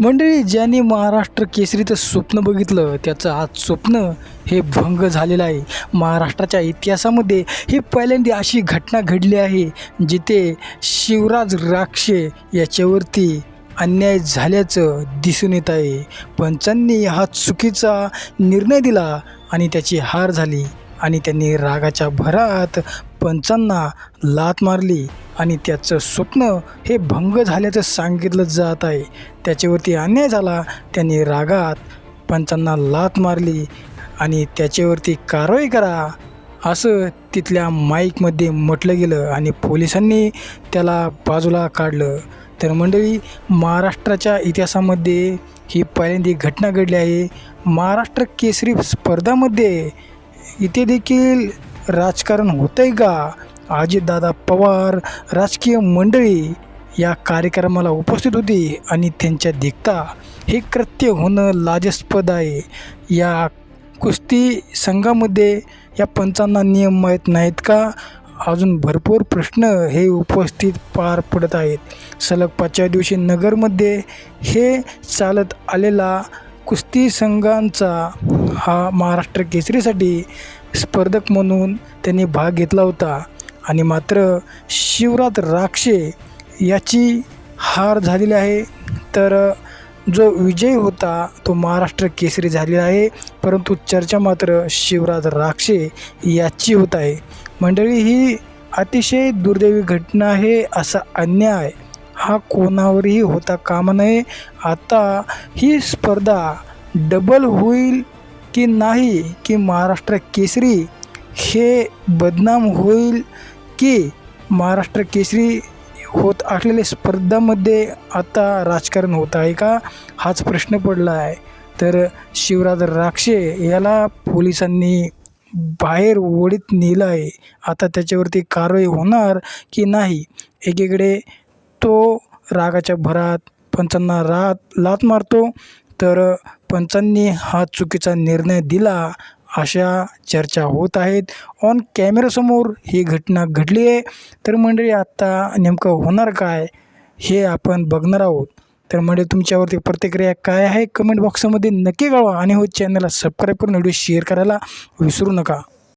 मंडळी ज्यांनी महाराष्ट्र केसरीचं स्वप्न बघितलं त्याचं आज स्वप्न हे भंग झालेलं आहे. महाराष्ट्राच्या इतिहासामध्ये ही पहिल्यांदा अशी घटना घडली आहे जिथे शिवराज राक्षे याच्यावरती अन्याय झाल्याचं दिसून येत आहे. पंचांनी हा चुकीचा निर्णय दिला आणि त्याची हार झाली आणि त्यांनी रागाच्या भरात पंचांना लात मारली. आणि त्याचं स्वप्न हे भंग झाल्याचं सांगितलं जात आहे. त्याच्यावरती अन्याय झाला त्यांनी रागात पंचांना लात मारली आणि त्याच्यावरती कारवाई करा असं तिथल्या माईकमध्ये म्हटलं गेलं आणि पोलिसांनी त्याला बाजूला काढलं. तर मंडळी महाराष्ट्राच्या इतिहासामध्ये ही पहिल्यांदी घटना घडली आहे. महाराष्ट्र केसरी स्पर्धामध्ये इथे देखील राजकारण होतं आहे का? अजितदादा पवार राजकीय मंडळी या कार्यक्रमाला उपस्थित होती आणि त्यांच्या देखता हे कृत्य होणं लाजस्पद आहे. या कुस्ती संघामध्ये या पंचांना नियम माहीत नाहीत का? अजून भरपूर प्रश्न हे उपस्थित पार पडत आहेत. सलग पाचव्या दिवशी नगरमध्ये हे चालत आलेला कुस्ती संघांचा हा महाराष्ट्र केसरीसाठी स्पर्धक म्हणून त्यांनी भाग घेतला होता. आणि मात्र शिवराज राक्षे याची हार झालेली आहे. तर जो विजय होता तो महाराष्ट्र केसरी झालेला आहे. परंतु चर्चा मात्र शिवराज राक्षे याची होत आहे. मंडळी ही अतिशय दुर्दैवी घटना आहे असा अन्याय हा कोणावरही होता कामा नये. आता ही स्पर्धा डबल होईल की नाही की महाराष्ट्र केसरी हे बदनाम होईल की महाराष्ट्र केसरी होत असलेल्या स्पर्धामध्ये आता राजकारण होत आहे का? हाच प्रश्न पडला आहे. तर शिवराज राक्षे याला पोलिसांनी बाहेर ओढीत नेलं आहे आता त्याच्यावरती कारवाई होणार की नाही? एकीकडे तो रागाच्या भरात पंचांना रात लात मारतो. तर पंचांनी हा चुकीचा निर्णय दिला अशा चर्चा होत आहेत. ऑन कॅमेरासमोर ही घटना घडली आहे. तर मंडळी आत्ता नेमकं होणार काय हे आपण बघणार आहोत. तर म्हणजे तुमच्यावरती प्रतिक्रिया काय आहे? कमेंट बॉक्समध्ये नक्की कळवा आणि हो चॅनलला सबस्क्राईब करून व्हिडिओ शेअर करायला विसरू नका.